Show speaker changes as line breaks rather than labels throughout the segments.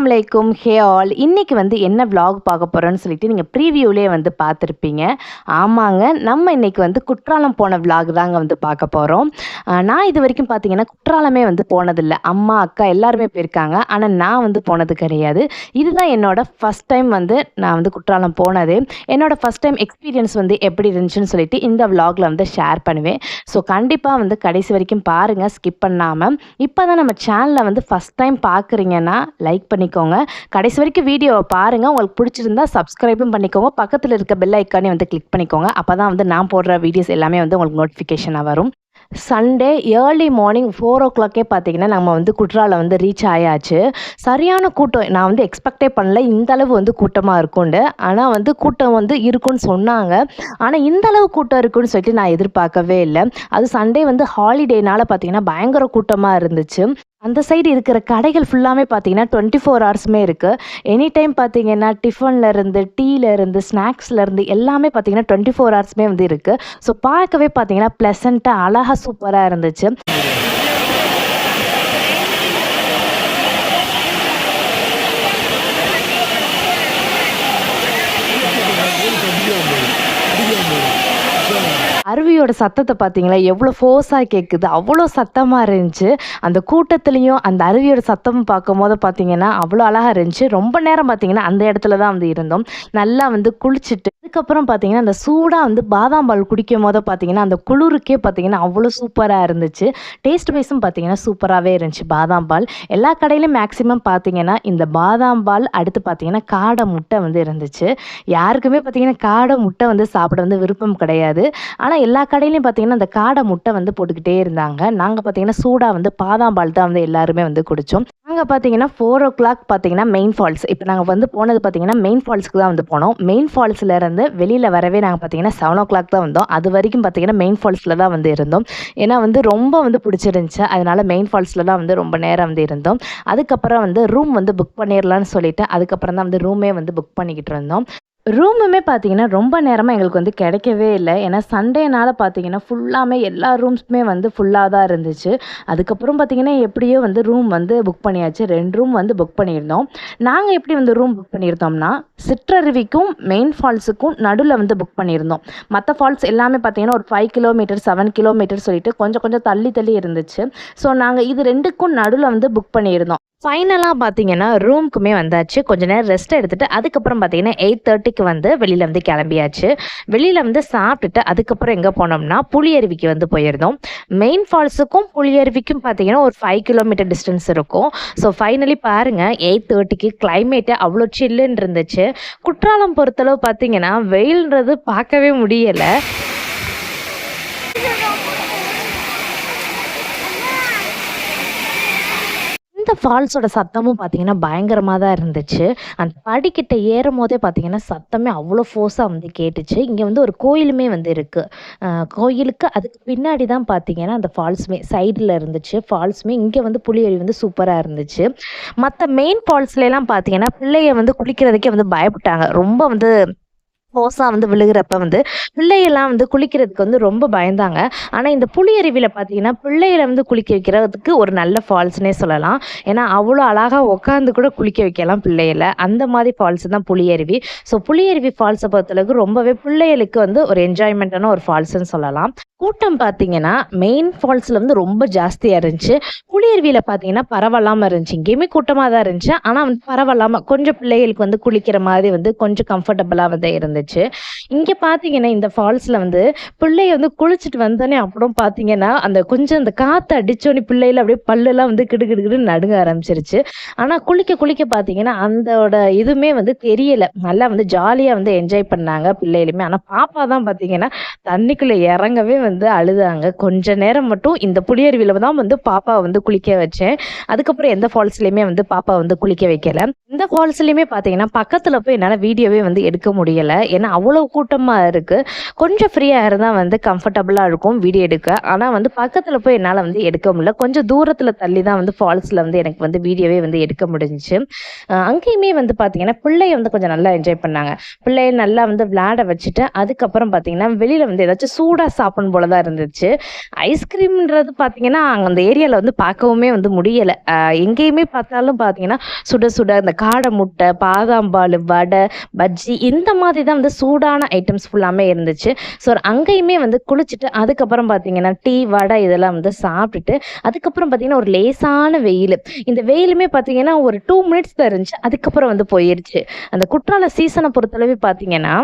அஸ்லாம் வலைக்கும் hey all. இன்றைக்கி வந்து என்ன வ்ளாக் பார்க்க போகிறோன்னு சொல்லிட்டு நீங்கள் ப்ரீவியூலே வந்து பார்த்துருப்பீங்க. ஆமாங்க நம்ம இன்றைக்கி வந்து குற்றாலம் போன vlog தாங்க வந்து பார்க்க போகிறோம் நான் இது வரைக்கும் பார்த்தீங்கன்னா குற்றாலமே வந்து போனதில்லை. அம்மா அக்கா எல்லாருமே போயிருக்காங்க. ஆனால் நான் வந்து போனது கிடையாது. இதுதான் என்னோடய ஃபஸ்ட் டைம் வந்து நான் வந்து குற்றாலம் போனது. என்னோடய ஃபஸ்ட் டைம் எக்ஸ்பீரியன்ஸ் வந்து எப்படி இருந்துச்சுன்னு சொல்லிட்டு இந்த vlogல வந்து ஷேர் பண்ணுவேன். ஸோ கண்டிப்பாக வந்து கடைசி வரைக்கும் பாருங்கள் ஸ்கிப் பண்ணாமல் இப்போ தான் நம்ம சேனலை வந்து ஃபஸ்ட் டைம் பார்க்குறீங்கன்னா லைக் பண்ணி பண்ணிக்கோங்க. கடைசி வரைக்கும் வீடியோவை பாருங்கள் உங்களுக்கு பிடிச்சிருந்தா சப்ஸ்கிரைபும் பண்ணிக்கோங்க. பக்கத்தில் இருக்க பெல் ஐக்கானே வந்து கிளிக் பண்ணிக்கோங்க. அப்போ தான் வந்து நான் போடுற வீடியோஸ் எல்லாமே வந்து உங்களுக்கு நோட்டிஃபிகேஷனாக வரும். சண்டே ஏர்லி மார்னிங் ஃபோர் ஓ கிளாக்கே பார்த்தீங்கன்னா நம்ம வந்து குற்றாலம் வந்து ரீச் ஆயாச்சு. சரியான கூட்டம். நான் வந்து எக்ஸ்பெக்டே பண்ணல. இந்த அளவு வந்து கூட்டமாக இருக்கும்ண்டு ஆனால் வந்து கூட்டம் வந்து இருக்குன்னு சொன்னாங்க. ஆனால் இந்த அளவு கூட்டம் இருக்குன்னு சொல்லிட்டு நான் எதிர்பார்க்கவே இல்லை. அது சண்டே வந்து ஹாலிடேனால் பார்த்தீங்கன்னா பயங்கர கூட்டமாக இருந்துச்சு. அந்த சைடு இருக்கிற கடைகள் ஃபுல்லாமே பார்த்தீங்கன்னா டுவெண்ட்டி ஃபோர் ஹவர்ஸுமே இருக்குது எனி டைம் பார்த்தீங்கன்னா டிஃபன்லேருந்து டீலேருந்து ஸ்நாக்ஸ்லேருந்து எல்லாமே பார்த்தீங்கன்னா டுவெண்ட்டி ஃபோர் ஹவர்ஸுமே வந்து இருக்குது ஸோ பார்க்கவே பார்த்தீங்கன்னா ப்ளசண்ட்டாக அழகாக சூப்பராக இருந்துச்சு. அருவியோட சத்தத்தை பார்த்தீங்களா? எவ்வளோ ஃபோர்ஸாக கேட்குது அவ்வளோ சத்தமாக இருந்துச்சு. அந்த கூட்டத்துலேயும் அந்த அருவியோட சத்தம் பார்க்கும்போது பார்த்தீங்கன்னா அவ்வளோ அழகாக இருந்துச்சு. ரொம்ப நேரம் பார்த்தீங்கன்னா அந்த இடத்துல தான் வந்து இருந்தோம். நல்லா வந்து குளிச்சுட்டு அதுக்கப்புறம் பார்த்தீங்கன்னா அந்த சூடாக வந்து பாதாம் பால் குடிக்கும் போது பார்த்தீங்கன்னா அந்த குளிருக்கே பார்த்தீங்கன்னா அவ்வளோ சூப்பராக இருந்துச்சு. டேஸ்ட் வைஸும் பார்த்தீங்கன்னா சூப்பராகவே இருந்துச்சு பாதாம் பால். எல்லா கடையிலும் மேக்ஸிமம் பார்த்தீங்கன்னா இந்த பாதாம் பால் அடுத்து பார்த்தீங்கன்னா காடை முட்டை வந்து இருந்துச்சு. யாருக்குமே பார்த்தீங்கன்னா காடை முட்டை வந்து சாப்பிட வந்து விருப்பம் கிடையாது. ஆனால் எல்லா கடையிலையும் பார்த்தீங்கன்னா அந்த காடை முட்டை வந்து போட்டுக்கிட்டே இருந்தாங்க. நாங்கள் பார்த்தீங்கன்னா சூடாக வந்து பாதாம் பால் தான் வந்து எல்லாருமே வந்து குடித்தோம் நாங்கள் பார்த்தீங்கன்னா ஃபோர் ஓ கிளாக் பார்த்தீங்கன்னா மெயின் ஃபால்ஸ் இப்போ நாங்கள் வந்து போனது பார்த்தீங்கன்னா மெயின் ஃபால்ஸ்க்கு தான் வந்து போனோம். மெயின் ஃபால்ஸ்லேருந்து வெளியில் வரவே நாங்கள் பார்த்தீங்கன்னா செவன் ஓ கிளாக் தான் வந்தோம். அது வரைக்கும் பார்த்தீங்கன்னா மெயின் ஃபால்ஸில் தான் வந்து இருந்தோம். ஏன்னா வந்து ரொம்ப வந்து பிடிச்சிருந்துச்சு. அதனால மெயின் ஃபால்ஸில் தான் வந்து ரொம்ப நேரம் வந்து இருந்தோம். அதுக்கப்புறம் வந்து ரூம் வந்து புக் பண்ணிடலான்னு சொல்லிட்டு அதுக்கப்புறம் தான் வந்து ரூமே வந்து புக் பண்ணிக்கிட்டு இருந்தோம். ரூமுமே பார்த்தீங்கன்னா ரொம்ப நேரமாக எங்களுக்கு வந்து கிடைக்கவே இல்லை. ஏன்னா சண்டேனால் பார்த்தீங்கன்னா ஃபுல்லாமே எல்லா ரூம்ஸுமே வந்து ஃபுல்லாக தான் இருந்துச்சு. அதுக்கப்புறம் பார்த்தீங்கன்னா எப்படியோ வந்து ரூம் வந்து புக் பண்ணியாச்சு. ரெண்டு ரூம் வந்து புக் பண்ணியிருந்தோம். நாங்கள் எப்படி வந்து ரூம் புக் பண்ணியிருந்தோம்னா சிற்றருவிக்கும் மெயின் ஃபால்ஸுக்கும் நடுவில் வந்து புக் பண்ணியிருந்தோம். மற்ற ஃபால்ஸ் எல்லாமே பார்த்தீங்கன்னா ஒரு ஃபைவ் கிலோமீட்டர் செவன் கிலோமீட்டர் சொல்லிட்டு கொஞ்சம் கொஞ்சம் தள்ளி தள்ளி இருந்துச்சு. ஸோ நாங்கள் இது ரெண்டுக்கும் நடுவில் வந்து புக் பண்ணியிருந்தோம். ஃபைனலாக பார்த்தீங்கன்னா ரூமுக்குமே வந்தாச்சு. கொஞ்ச நேரம் ரெஸ்ட் எடுத்துட்டு அதுக்கப்புறம் பார்த்தீங்கன்னா எயிட் தேர்ட்டிக்கு வந்து வெளியில் வந்து கிளம்பியாச்சு. வெளியில் வந்து சாப்பிட்டுட்டு அதுக்கப்புறம் எங்கே போனோம்னா புளியருவிக்கு வந்து போயிருந்தோம். மெயின் ஃபால்ஸுக்கும் புளியருவிக்கும் பார்த்தீங்கன்னா ஒரு ஃபைவ் கிலோமீட்டர் டிஸ்டன்ஸ் இருக்கும். ஸோ ஃபைனலி பாருங்கள் எயிட் தேர்ட்டிக்கு கிளைமேட்டு அவ்வளோ சில்லுன்னு இருந்துச்சு. குற்றாலம் பொறுத்தளவு பார்த்தீங்கன்னா வெயில்ன்றது பார்க்கவே முடியலை. ஃபால்ஸோட சத்தமும் பார்த்தீங்கன்னா பயங்கரமாக தான் இருந்துச்சு. அந்த படிக்கிட்ட ஏறும் போதே பார்த்தீங்கன்னா சத்தமே அவ்வளோ ஃபோர்ஸாக வந்து கேட்டுச்சு. இங்கே வந்து ஒரு கோயிலுமே வந்து இருக்குது கோயிலுக்கு அதுக்கு பின்னாடி தான் பார்த்தீங்கன்னா அந்த ஃபால்ஸுமே சைடில் இருந்துச்சு. ஃபால்ஸுமே இங்கே வந்து புளியரி வந்து சூப்பராக இருந்துச்சு. மற்ற மெயின் ஃபால்ஸ்லாம் பார்த்தீங்கன்னா பிள்ளைய வந்து குளிக்கிறதுக்கே வந்து பயப்பட்டாங்க. ரொம்ப வந்து ஓசா வந்து விழுகிறப்ப வந்து பிள்ளையெல்லாம் வந்து குளிக்கிறதுக்கு வந்து ரொம்ப பயந்தாங்க. ஆனால் இந்த புளியருவியில் பார்த்தீங்கன்னா பிள்ளைகளை வந்து குளிக்க வைக்கிறதுக்கு ஒரு நல்ல ஃபால்ஸ்னே சொல்லலாம். ஏன்னா அவ்வளோ அழகாக உட்காந்து கூட குளிக்க வைக்கலாம் பிள்ளைகளை அந்த மாதிரி ஃபால்ஸ் தான் புளியருவி ஸோ புளியருவி ஃபால்ஸை பொறுத்தளவுக்கு ரொம்பவே பிள்ளைகளுக்கு வந்து ஒரு என்ஜாய்மெண்ட்டான ஒரு ஃபால்ஸ்னு சொல்லலாம். கூட்டம் பார்த்தீங்கன்னா மெயின் ஃபால்ஸில் வந்து ரொம்ப ஜாஸ்தியாக இருந்துச்சு. புளியருவியில் பார்த்தீங்கன்னா பரவாயில்லாமல் இருந்துச்சு. இங்கேயுமே கூட்டமாக தான் இருந்துச்சு. ஆனால் வந்து பரவாயில்லாமல் கொஞ்சம் பிள்ளைகளுக்கு வந்து குளிக்கிற மாதிரி வந்து கொஞ்சம் கம்ஃபர்டபுளாக வந்து இருந்துச்சு. இங்கே பார்த்தீங்கன்னா இந்த ஃபால்ஸில் வந்து பிள்ளைய வந்து குளிச்சுட்டு வந்தோடனே அப்புறம் பார்த்தீங்கன்னா அந்த கொஞ்சம் அந்த காற்று அடித்தோடனே பிள்ளையில அப்படியே பல்லெல்லாம் வந்து கிடுகிடுகிடுன்னு நடுங்க ஆரம்பிச்சிருச்சு. ஆனால் குளிக்க குளிக்க பார்த்தீங்கன்னா அந்தோட இதுவுமே வந்து தெரியல. நல்லா வந்து ஜாலியாக வந்து என்ஜாய் பண்ணாங்க பிள்ளைகளுமே ஆனால் பாப்பா தான் பார்த்தீங்கன்னா தண்ணிக்குள்ளே இறங்கவே வந்து அழுதாங்க. கொஞ்ச நேரம் மட்டும் இந்த புளியருவியில் தான் வந்து பாப்பாவை வந்து குளிக்க வச்சேன். அதுக்கப்புறம் எந்த ஃபால்ஸ்லையுமே வந்து பாப்பா வந்து குளிக்க வைக்கல. இந்த ஃபால்ஸ்லையுமே பார்த்தீங்கன்னா பக்கத்தில் போய் என்னால் வீடியோவே வந்து எடுக்க முடியலை. ஏன்னா அவ்வளோ கூட்டமாக இருக்குது கொஞ்சம் ஃப்ரீயாக இருந்தால் வந்து கம்ஃபர்டபுளாக இருக்கும் வீடியோ எடுக்க. ஆனால் வந்து பக்கத்தில் போய் என்னால் வந்து எடுக்க முடியல. கொஞ்சம் தூரத்தில் தள்ளி தான் வந்து ஃபால்ஸில் வந்து எனக்கு வந்து வீடியோவே வந்து எடுக்க முடிஞ்சிச்சு. அங்கேயுமே வந்து பார்த்தீங்கன்னா பிள்ளைய வந்து கொஞ்சம் நல்லா என்ஜாய் பண்ணாங்க. பிள்ளைய நல்லா வந்து விளையாட வச்சுட்டு அதுக்கப்புறம் பார்த்தீங்கன்னா வெளியில் வந்து ஏதாச்சும் சூடாக சாப்பிடணும் போல தான் இருந்துச்சு ஐஸ்கிரீம்ன்றது பார்த்தீங்கன்னா அங்கே அந்த ஏரியாவில் வந்து பார்க்கவுமே வந்து முடியலை. எங்கேயுமே பார்த்தாலும் பார்த்தீங்கன்னா சுட சுட இந்த காடை முட்டை பாதாம்பால் வடை பஜ்ஜி இந்த மாதிரி தான் வந்து சூடான ஐட்டம்ஸ் ஃபுல்லாமே இருந்துச்சு. ஸோ அங்கேயுமே வந்து குளிச்சுட்டு அதுக்கப்புறம் பார்த்தீங்கன்னா டீ வடை இதெல்லாம் வந்து சாப்பிட்டுட்டு அதுக்கப்புறம் பார்த்தீங்கன்னா ஒரு லேசான வெயில். இந்த வெயிலுமே பார்த்தீங்கன்னா ஒரு டூ மினிட்ஸ் தான் இருந்துச்சு. அதுக்கப்புறம் வந்து போயிருச்சு. அந்த குற்றால சீசனை பொறுத்தளவு பார்த்தீங்கன்னா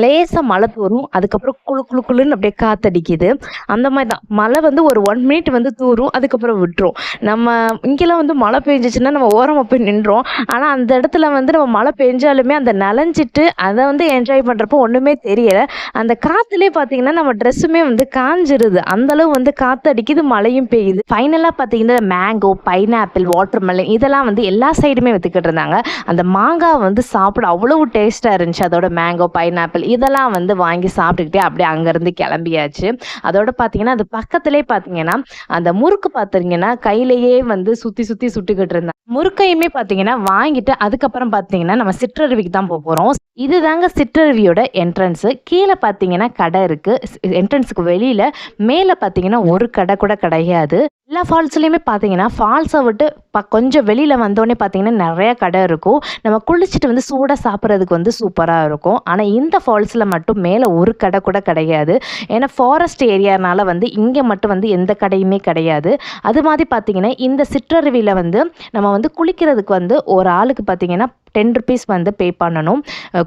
லேசாக மழை தூரும் அதுக்கப்புறம் குளு குளு குளுன்னு அப்படியே காத்தடிக்குது. அந்த மாதிரி தான் மழை வந்து ஒரு ஒன் மினிட் வந்து தூரும் அதுக்கப்புறம் விட்டுரும். நம்ம இங்கெல்லாம் வந்து மழை பெஞ்சிச்சுன்னா நம்ம ஓரமாக போய் நின்றோம். ஆனால் அந்த இடத்துல வந்து நம்ம மழை பெஞ்சாலுமே அந்த நனைஞ்சிட்டு அதை வந்து என்ஜாய் பண்ணுறப்போ ஒன்றுமே தெரியலை. அந்த காற்றுலேயே பார்த்தீங்கன்னா நம்ம ட்ரெஸ்ஸுமே வந்து காஞ்சிருது. அந்தளவு வந்து காற்று அடிக்குது மழையும் பெய்யுது. ஃபைனலாக பார்த்தீங்கன்னா மேங்கோ பைனாப்பிள் வாட்டர் மெலன் இதெல்லாம் வந்து எல்லா சைடுமே விற்றுக்கிட்டு இருந்தாங்க. அந்த மாங்காய் வந்து சாப்பிட அவ்வளவு டேஸ்ட்டாக இருந்துச்சு. அதோட மேங்கோ பைனாப்பிள் இதெல்லாம் வந்து வாங்கி சாப்பிட்டுக்கிட்டே அப்படியே அங்கேருந்து கிளம்பியாச்சு. அதோட பார்த்தீங்கன்னா அது பக்கத்துலேயே பார்த்தீங்கன்னா அந்த முறுக்கு பார்த்தீங்கன்னா கையிலேயே வந்து சுற்றி சுற்றி சுட்டுக்கிட்டு இருந்தாங்க. முறுக்கையுமே பார்த்தீங்கன்னா வாங்கிட்டு அதுக்கப்புறம் பார்த்தீங்கன்னா நம்ம சிற்றருவிக்கு தான் போக போகிறோம் இதுதாங்க சிற்றருவியோட என்ட்ரன்ஸு கீழே பார்த்தீங்கன்னா கடை இருக்குது என்ட்ரன்ஸுக்கு வெளியில் மேலே பார்த்தீங்கன்னா ஒரு கடை கூட கிடையாது. எல்லா ஃபால்ஸ்லேயுமே பார்த்தீங்கன்னா ஃபால்ஸை விட்டு ப கொஞ்சம் வெளியில் வந்தோடனே பார்த்தீங்கன்னா நிறையா கடை இருக்கும். நம்ம குளிச்சுட்டு வந்து சூடாக சாப்பிட்றதுக்கு வந்து சூப்பராக இருக்கும். ஆனால் இந்த ஃபால்ஸில் மட்டும் மேலே ஒரு கடை கூட கிடையாது. ஏன்னா ஃபாரஸ்ட் ஏரியானால வந்து இங்கே மட்டும் வந்து எந்த கடையுமே கிடையாது. அது மாதிரி பார்த்தீங்கன்னா இந்த சிற்றருவியில் வந்து நம்ம வந்து குளிக்கிறதுக்கு வந்து ஒரு ஆளுக்கு பார்த்தீங்கன்னா டென் ருபீஸ் வந்து பே பண்ணணும்.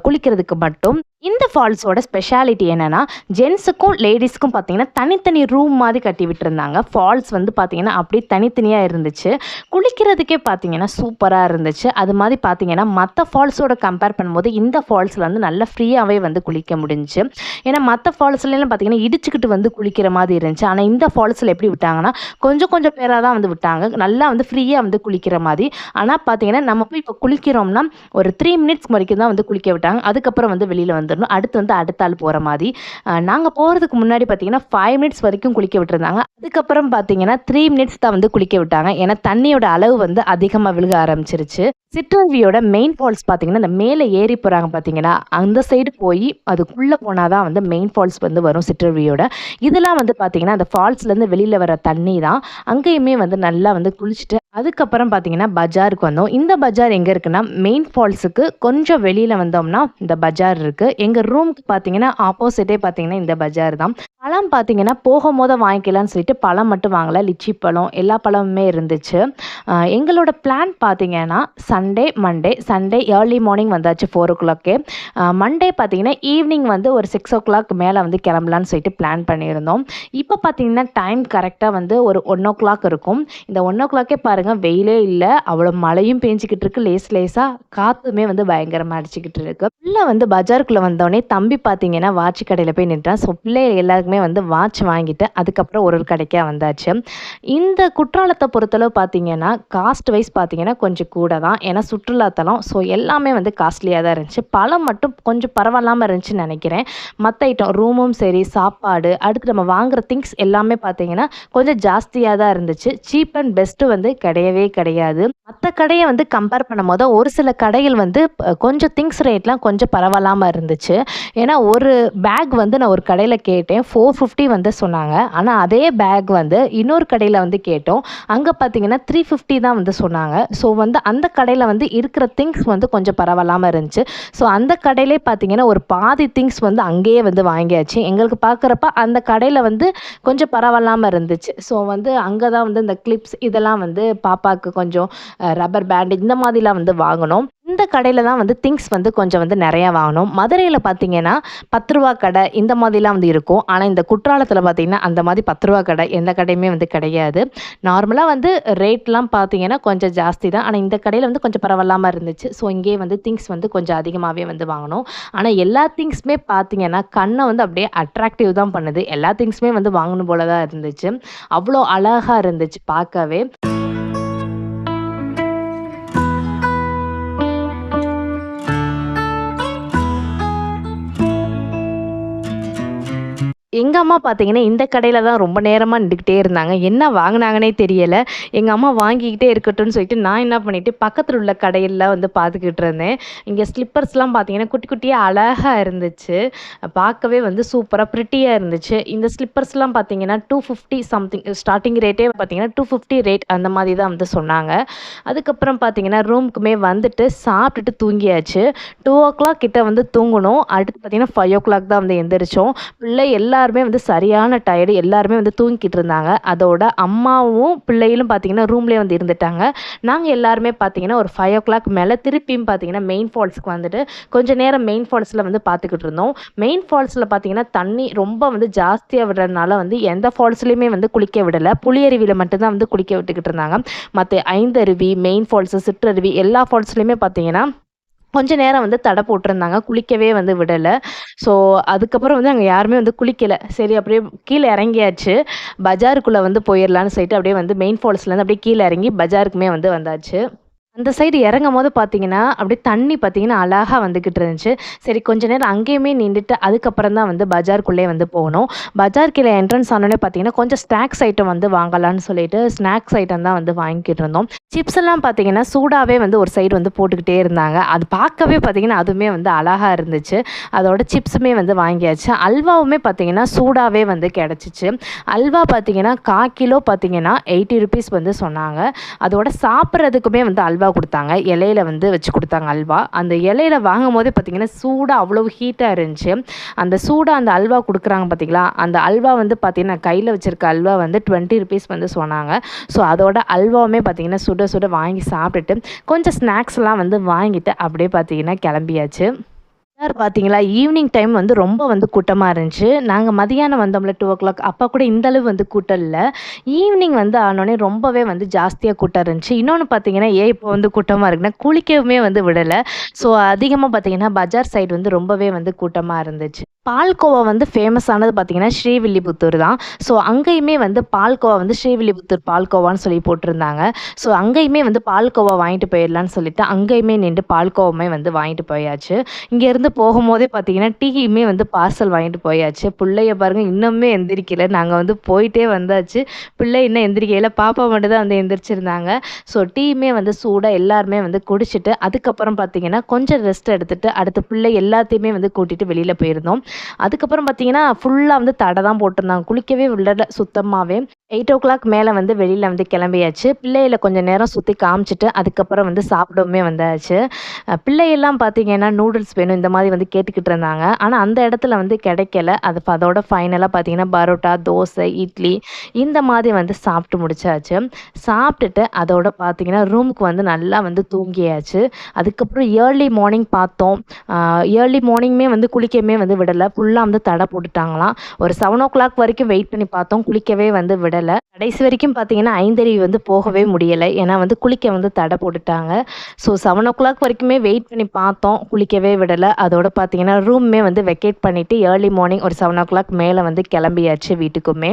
குளிக்கிறதுக்கு மட்டும். இந்த ஃபால்ஸோட ஸ்பெஷாலிட்டி என்னென்னா ஜென்ஸுக்கும் லேடிஸ்க்கும் பார்த்தீங்கன்னா தனித்தனி ரூம் மாதிரி கட்டி விட்டுருந்தாங்க. ஃபால்ஸ் வந்து பார்த்தீங்கன்னா அப்படியே தனித்தனியாக இருந்துச்சு. குளிக்கிறதுக்கே பார்த்தீங்கன்னா சூப்பராக இருந்துச்சு. அது மாதிரி பார்த்தீங்கன்னா மற்ற ஃபால்ஸோட கம்பேர் பண்ணும்போது இந்த ஃபால்ஸில் வந்து நல்லா ஃப்ரீயாகவே வந்து குளிக்க முடிஞ்சு. ஏன்னா மற்ற ஃபால்ஸ்லாம் பார்த்தீங்கன்னா இடிச்சுக்கிட்டு வந்து குளிக்கிற மாதிரி இருந்துச்சு. ஆனால் இந்த ஃபால்ஸில் எப்படி விட்டாங்கன்னா கொஞ்சம் கொஞ்சம் பேராக தான் வந்து விட்டாங்க. நல்லா வந்து ஃப்ரீயாக வந்து குளிக்கிற மாதிரி. ஆனால் பார்த்தீங்கன்னா நம்ம போய் இப்போ குளிக்கிறோம்னா ஒரு த்ரீ மினிட்ஸ் வரைக்கும் தான் வந்து குளிக்க விட்டாங்க. அதுக்கப்புறம் வந்து வெளியில் வந்து வந்துடணும் அடுத்து வந்து அடுத்த ஆள் போகிற மாதிரி. நாங்கள் போகிறதுக்கு முன்னாடி பார்த்தீங்கன்னா ஃபைவ் மினிட்ஸ் வரைக்கும் குளிக்க விட்டுருந்தாங்க. அதுக்கப்புறம் பார்த்தீங்கன்னா த்ரீ மினிட்ஸ் தான் வந்து குளிக்க விட்டாங்க. ஏன்னா தண்ணியோட அளவு வந்து அதிகமாக விழுக ஆரம்பிச்சிருச்சு. சிற்றருவியோட மெயின் ஃபால்ஸ் பார்த்தீங்கன்னா இந்த மேலே ஏறி போகிறாங்க பார்த்தீங்கன்னா அந்த சைடு போய் அதுக்குள்ளே போனால் தான் வந்து மெயின் ஃபால்ஸ் வந்து வரும் சிற்றருவியோட இதெல்லாம் வந்து பார்த்தீங்கன்னா அந்த ஃபால்ஸ்லேருந்து வெளியில் வர தண்ணி தான். அங்கேயுமே வந்து நல்லா வந்து குளிச்சுட்டு அதுக்கப்புறம் பார்த்தீங்கன்னா பஜாருக்கு வந்தோம். இந்த பஜார் எங்கே இருக்குன்னா மெயின் ஃபால்ஸுக்கு கொஞ்சம் வெளியில் வந்தோம்னா இந்த பஜார் இருக்குது எங்கள் ரூமுக்கு பார்த்தீங்கன்னா ஆப்போசிட்டே பார்த்தீங்கன்னா இந்த பஜார் தான். பழம் பார்த்தீங்கன்னா போகும்போது வாங்கிக்கலாம்னு சொல்லிட்டு பழம் மட்டும் வாங்கல. லிச்சி பழம் எல்லா பழமுமே இருந்துச்சு. எங்களோட பிளான் பார்த்தீங்கன்னா Sunday Monday Sunday early morning வந்தாச்சு ஃபோர் ஓ கிளாக்கே மண்டே பார்த்தீங்கன்னா ஈவினிங் வந்து ஒரு சிக்ஸ் ஓ கிளாக் மேலே வந்து கிளம்பலான்னு சொல்லிட்டு பிளான் பண்ணியிருந்தோம். இப்போ பார்த்தீங்கன்னா டைம் கரெக்டாக வந்து ஒரு ஒன் ஓ கிளாக் இருக்கும். இந்த ஒன் ஓ கிளாக்கே பாருங்கள் வெயிலே இல்லை. அவ்வளோ மழையும் பேஞ்சிக்கிட்டு இருக்கு லேஸ் லேஸாக காற்றுமே வந்து பயங்கரமாக அடிச்சுக்கிட்டு இருக்கு உள்ளே வந்து பஜாருக்குள்ளே வந்தோடனே தம்பி பார்த்தீங்கன்னா வாட்ச் கடையில் போய் நின்றான். ஸோ பிள்ளை எல்லாருக்குமே வந்து வாட்ச் வாங்கிட்டு அதுக்கப்புறம் ஒரு ஒரு கடைக்காக வந்தாச்சு. இந்த குற்றாலத்தை பொறுத்தளவு பார்த்தீங்கன்னா காஸ்ட் வைஸ் பார்த்தீங்கன்னா கொஞ்சம் கூட தான் ஏன்னா சுற்றுலாத்தலம். ஸோ எல்லாமே வந்து காஸ்ட்லியாக தான் இருந்துச்சு. பழம் மட்டும் கொஞ்சம் பரவாயில்லாமல் இருந்துச்சுன்னு நினைக்கிறேன். மற்ற ஐட்டம் ரூமும் சரி சாப்பாடு அடுத்து நம்ம வாங்குற திங்ஸ் எல்லாமே பார்த்தீங்கன்னா கொஞ்சம் ஜாஸ்தியாக தான் இருந்துச்சு. சீப் அண்ட் பெஸ்ட்டு வந்து கிடையவே கிடையாது. மற்ற கடையை வந்து கம்பேர் பண்ணும்போது ஒரு சில கடைகள் வந்து கொஞ்சம் திங்ஸ் ரேட்லாம் கொஞ்சம் பரவாயில்லாமல் இருந்துச்சு. ஏன்னா ஒரு பேக் வந்து நான் ஒரு கடையில் கேட்டேன். ஃபோர் ஃபிஃப்டி வந்து சொன்னாங்க. ஆனால் அதே பேக் வந்து இன்னொரு கடையில் வந்து கேட்டோம். அங்கே பார்த்தீங்கன்னா த்ரீ ஃபிஃப்டி தான் வந்து சொன்னாங்க. ஸோ வந்து அந்த கடையில் வந்து இருக்கிற திங்ஸ் வந்து கொஞ்சம் பரவாயில்லாமல் இருந்துச்சு. ஸோ அந்த கடையிலே பார்த்தீங்கன்னா ஒரு பாதி திங்ஸ் வந்து அங்கேயே வந்து வாங்கியாச்சு. எங்களுக்கு பார்க்குறப்ப அந்த கடையில் வந்து கொஞ்சம் பரவாயில்லாமல் இருந்துச்சு. ஸோ வந்து அங்கே தான் வந்து இந்த கிளிப்ஸ் இதெல்லாம் வந்து பாப்பாவுக்கு கொஞ்சம் ரப்பர் பேண்ட் இந்த மாதிரிலாம் வந்து வாங்கினோம் இந்த கடையில் தான் வந்து திங்ஸ் வந்து கொஞ்சம் வந்து நிறையா வாங்கினோம் மதுரையில் பார்த்தீங்கன்னா பத்து ரூபா கடை இந்த மாதிரிலாம் வந்து இருக்கும். ஆனால் இந்த குற்றாலத்தில் பார்த்தீங்கன்னா அந்த மாதிரி பத்து ரூபா கடை எந்த கடையுமே வந்து கிடையாது. நார்மலாக வந்து ரேட்லாம் பார்த்தீங்கன்னா கொஞ்சம் ஜாஸ்தி தான். ஆனால் இந்த கடையில் வந்து கொஞ்சம் பரவாயில்லாமல் இருந்துச்சு. ஸோ இங்கேயே வந்து திங்ஸ் வந்து கொஞ்சம் அதிகமாகவே வந்து வாங்கினோம் ஆனால் எல்லா திங்ஸுமே பார்த்தீங்கன்னா கண்ணை வந்து அப்படியே அட்ராக்டிவ் தான் பண்ணுது. எல்லா திங்ஸுமே வந்து வாங்கணும் போல தான் இருந்துச்சு. அவ்வளோ அழகாக இருந்துச்சு பார்க்கவே எங்கள் அம்மா பார்த்தீங்கன்னா இந்த கடையில் தான் ரொம்ப நேரமாக நின்றுக்கிட்டே இருந்தாங்க. என்ன வாங்கினாங்கன்னே தெரியலை. எங்கள் அம்மா வாங்கிக்கிட்டே இருக்கட்டும்னு சொல்லிட்டு நான் என்ன பண்ணிட்டு பக்கத்தில் உள்ள கடையில் வந்து பார்த்துக்கிட்டு இருந்தேன். இங்கே ஸ்லிப்பர்ஸ்லாம் பார்த்தீங்கன்னா குட்டி குட்டியாக அழகாக இருந்துச்சு. பார்க்கவே வந்து சூப்பராக ப்ரிட்டியாக இருந்துச்சு. இந்த ஸ்லிப்பர்ஸ்லாம் பார்த்தீங்கன்னா டூ ஃபிஃப்டி சம்திங் ஸ்டார்டிங் ரேட்டே பார்த்தீங்கன்னா டூ ஃபிஃப்டி ரேட் அந்த மாதிரி தான் வந்து சொன்னாங்க. அதுக்கப்புறம் பார்த்தீங்கன்னா ரூமுக்குமே வந்துட்டு சாப்பிட்டுட்டு தூங்கியாச்சு. டூ ஓ கிளாக் கிட்ட வந்து தூங்கணும். அடுத்து பார்த்தீங்கன்னா ஃபைவ் ஓ கிளாக் தான் வந்து எந்திரிச்சோம். பிள்ளை எல்லாருமே வந்து சரியான டயர்டு எல்லாருமே வந்து தூங்கிக்கிட்டு இருந்தாங்க. அதோட அம்மாவும் பிள்ளைகளும் பார்த்தீங்கன்னா ரூம்லேயே வந்து இருந்துட்டாங்க. நாங்கள் எல்லாருமே பார்த்தீங்கன்னா ஒரு ஃபைவ் ஓ கிளாக் மேலே திருப்பியும் பார்த்தீங்கன்னா மெயின் ஃபால்ஸ்க்கு வந்துட்டு கொஞ்சம் நேரம் மெயின் ஃபால்ஸில் வந்து பார்த்துக்கிட்டு இருந்தோம். மெயின் ஃபால்ஸில் பார்த்தீங்கன்னா தண்ணி ரொம்ப வந்து ஜாஸ்தியாக விடுறதுனால வந்து எந்த ஃபால்ஸ்லையுமே வந்து குளிக்க விடலை. புளியருவியில் மட்டும்தான் வந்து குளிக்க விட்டுக்கிட்டு இருந்தாங்க. மற்ற ஐந்தருவி மெயின் ஃபால்ஸு சிற்றருவி எல்லா ஃபால்ஸ்லையுமே பார்த்தீங்கன்னா கொஞ்ச நேரம் வந்து தடை போட்டிருந்தாங்க. குளிக்கவே வந்து விடலை. ஸோ அதுக்கப்புறம் வந்து அங்கே யாருமே வந்து குளிக்கலை. சரி அப்படியே கீழே இறங்கியாச்சு. பஜாருக்குள்ளே வந்து போயிடலான்னு சொல்லிட்டு அப்படியே வந்து மெயின் ஃபால்ஸ்லேருந்து அப்படியே கீழே இறங்கி பஜாருக்குமே வந்து வந்தாச்சு. அந்த சைடு இறங்கும் போது பார்த்தீங்கன்னா அப்படியே தண்ணி பார்த்தீங்கன்னா அழகாக வந்துக்கிட்டு இருந்துச்சு. சரி கொஞ்ச நேரம் அங்கேயுமே நின்றுட்டு அதுக்கப்புறம் தான் வந்து பஜாருக்குள்ளே வந்து போகணும். பஜார் கீழே என்ட்ரன்ஸ் ஆனோடனே பார்த்தீங்கன்னா கொஞ்சம் ஸ்நாக்ஸ் ஐட்டம் வந்து வாங்கலாம்னு சொல்லிட்டு ஸ்நாக்ஸ் ஐட்டம் தான் வந்து வாங்கிக்கிட்டு இருந்தோம். சிப்ஸ் எல்லாம் பார்த்தீங்கன்னா சூடாகவே வந்து ஒரு சைடு வந்து போட்டுக்கிட்டே இருந்தாங்க. அது பார்க்கவே பார்த்தீங்கன்னா அதுவுமே வந்து அழகாக இருந்துச்சு. அதோட சிப்ஸுமே வந்து வாங்கியாச்சு. அல்வாவுமே பார்த்தீங்கன்னா சூடாகவே வந்து கிடச்சிச்சு. அல்வா பார்த்தீங்கன்னா கா கிலோ பார்த்தீங்கன்னா எயிட்டி ருபீஸ் வந்து சொன்னாங்க. அதோட சாப்பிட்றதுக்குமே வந்து அல்வா அல்வா கொடுத்தாங்க. இலையில வந்து வச்சு கொடுத்தாங்க அல்வா. அந்த இலையில வாங்கும் போதே பார்த்தீங்கன்னா சூடாக அவ்வளோ ஹீட்டாக இருந்துச்சு. அந்த சூடாக அந்த அல்வா கொடுக்குறாங்க பார்த்தீங்களா அந்த அல்வா வந்து பார்த்தீங்கன்னா கையில் வச்சுருக்க அல்வா வந்து டுவெண்ட்டி ருபீஸ் வந்து சொன்னாங்க. ஸோ அதோட அல்வாவுமே பார்த்தீங்கன்னா சுட சுட வாங்கி சாப்பிட்டுட்டு கொஞ்சம் ஸ்நாக்ஸ்லாம் வந்து வாங்கிட்டு அப்படியே பார்த்தீங்கன்னா கிளம்பியாச்சு. சார் பார்த்தீங்களா ஈவினிங் டைம் வந்து ரொம்ப வந்து கூட்டமாக இருந்துச்சு. நாங்கள் மதியானம் வந்தோம்ல டூ ஓ கிளாக் அப்போ கூட இந்தளவு வந்து கூட்டம் இல்லை. ஈவினிங் வந்து ஆனோடனே ரொம்பவே வந்து ஜாஸ்தியாக கூட்டம் இருந்துச்சு. இன்னொன்று பார்த்தீங்கன்னா ஏன் இப்போ வந்து கூட்டமாக இருக்குன்னா குளிக்கவுமே வந்து விடலை. ஸோ அதிகமாக பார்த்தீங்கன்னா பஜார் சைடு வந்து ரொம்பவே வந்து கூட்டமாக இருந்துச்சு. பால்கோவா வந்து ஃபேமஸானது பார்த்தீங்கன்னா ஸ்ரீவில்லிபுத்தூர் தான். ஸோ அங்கேயுமே வந்து பால்கோவா வந்து ஸ்ரீவில்லிபுத்தூர் பால்கோவான்னு சொல்லி போட்டிருந்தாங்க. ஸோ அங்கேயுமே வந்து பால்கோவா வாங்கிட்டு போயிடலான்னு சொல்லிட்டு அங்கேயுமே நின்று பால்கோவாமே வந்து வாங்கிட்டு போயாச்சு. இங்கேருந்து போகும்போதே பார்த்தீங்கன்னா டீயுமே வந்து பார்சல் வாங்கிட்டு போயாச்சு. பிள்ளைய பாருங்க இன்னுமே எந்திரிக்கல. நாங்கள் வந்து போயிட்டே வந்தாச்சு. பிள்ளை இன்னும் எந்திரிக்கையில் பாப்பா மட்டும் தான் வந்து எந்திரிச்சிருந்தாங்க. ஸோ டீயுமே வந்து சூடாக எல்லாருமே வந்து குடிச்சிட்டு அதுக்கப்புறம் பார்த்தீங்கன்னா கொஞ்சம் ரெஸ்ட் எடுத்துகிட்டு அடுத்து பிள்ளை எல்லாத்தையுமே வந்து கூட்டிகிட்டு வெளியில் போயிருந்தோம். அதுக்கப்புறம் பார்த்தீங்கன்னா ஃபுல்லாக வந்து தடை தான் போட்டிருந்தாங்க. குளிக்கவே விடல சுத்தமாகவே எயிட் ஓ கிளாக் மேலே வந்து வெளியில் வந்து கிளம்பியாச்சு. பிள்ளைகளை கொஞ்சம் நேரம் சுற்றி காமிச்சிட்டு அதுக்கப்புறம் வந்து சாப்பிடவுமே வந்தாச்சு. பிள்ளையெல்லாம் பார்த்தீங்கன்னா நூடுல்ஸ் வேணும் இந்த மாதிரி வந்து கேட்டுக்கிட்டு இருந்தாங்க. ஆனால் அந்த இடத்துல வந்து கிடைக்கல. அது அதோட ஃபைனலாக பார்த்தீங்கன்னா பரோட்டா தோசை இட்லி இந்த மாதிரி வந்து சாப்பிட்டு முடிச்சாச்சு. சாப்பிட்டுட்டு அதோட பார்த்தீங்கன்னா ரூமுக்கு வந்து நல்லா வந்து தூங்கியாச்சு. அதுக்கப்புறம் ஏர்லி மார்னிங் பார்த்தோம். ஏர்லி மார்னிங்குமே வந்து குளிக்கவே வந்து விடலை. ஃபுல்லாக வந்து தடை போட்டுட்டாங்களாம். ஒரு செவன் ஓ கிளாக் வரைக்கும் வெயிட் பண்ணி பார்த்தோம். குளிக்கவே வந்து விட விடலை கடைசி வரைக்கும் பார்த்தீங்கன்னா ஐந்தருவி வந்து போகவே முடியலை. ஏன்னா வந்து குளிக்க வந்து தடை போட்டுட்டாங்க. ஸோ செவன் ஓ கிளாக் வரைக்குமே வெயிட் பண்ணி பார்த்தோம். குளிக்கவே விடலை. அதோட பார்த்தீங்கன்னா ரூமே வந்து வெக்கேட் பண்ணிவிட்டு ஏர்லி மார்னிங் ஒரு செவன் ஓ கிளாக் மேலே வந்து கிளம்பியாச்சு வீட்டுக்குமே.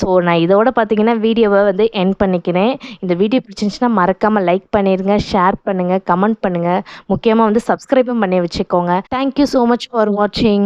ஸோ நான் இதோட பார்த்தீங்கன்னா வீடியோவை வந்து என் பண்ணிக்கிறேன். இந்த வீடியோ பிடிச்சிருந்துச்சுன்னா மறக்காமல் லைக் பண்ணிடுங்க ஷேர் பண்ணுங்கள் கமெண்ட் பண்ணுங்கள் முக்கியமாக வந்து சப்ஸ்கிரைபும் பண்ணி வச்சுக்கோங்க. தேங்க்யூ ஸோ மச் ஃபார் வாட்சிங்